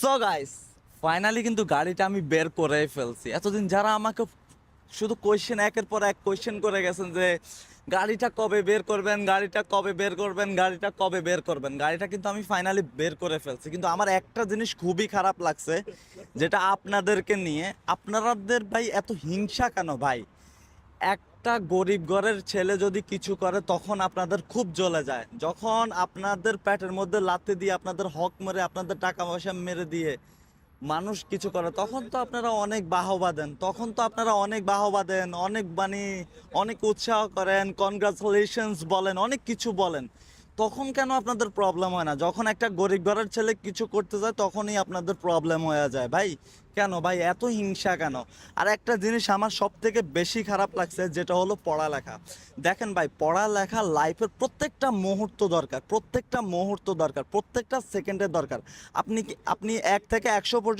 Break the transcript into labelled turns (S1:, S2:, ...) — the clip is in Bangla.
S1: সো গাইস ফাইনালি কিন্তু গাড়িটা আমি বের করে ফেলছি। এতদিন যারা আমাকে শুধু কোয়েশ্চেন একের পর এক কোয়েশ্চেন করে গেছেন যে, গাড়িটা কবে বের করবেন, গাড়িটা কবে বের করবেন, গাড়িটা কবে বের করবেন? গাড়িটা কিন্তু আমি ফাইনালি বের করে ফেলছি। কিন্তু আমার একটা জিনিস খুবই খারাপ লাগছে, যেটা আপনাদেরকে নিয়ে। আপনাদের ভাই এত হিংসা কেন ভাই? একটা গরিব ঘরের ছেলে যদি কিছু করে, তখন আপনাদের খুব জ্বলে যায়। যখন আপনাদের পেটের মধ্যে লাথি দিয়ে আপনাদের হক মেরে, আপনাদের টাকা পয়সা মেরে দিয়ে মানুষ কিছু করে, তখন তো আপনারা অনেক বাহবা দেন। তখন তো আপনারা অনেক বাহবা দেন, অনেক বাণী, অনেক উৎসাহ করেন কনগ্রাচুলেশনস বলেন, অনেক কিছু বলেন। তখন কেন আপনাদের প্রবলেম হয় না? যখন একটা গরিব ঘরের ছেলে কিছু করতে যায়, তখনই আপনাদের প্রবলেম হয়ে যায়। ভাই, কেন? ভাই, এত হিংসা কেন? আর একটা জিনিস আমার সব থেকে বেশি খারাপ লাগছে, যেটা হলো পড়ালেখা। দেখেন ভাই, পড়ালেখা লাইফের প্রত্যেকটা মুহূর্ত দরকার, প্রত্যেকটা মুহূর্ত দরকার, প্রত্যেকটা সেকেন্ডের দরকার। আপনি আপনি এক থেকে একশো পর্যন্ত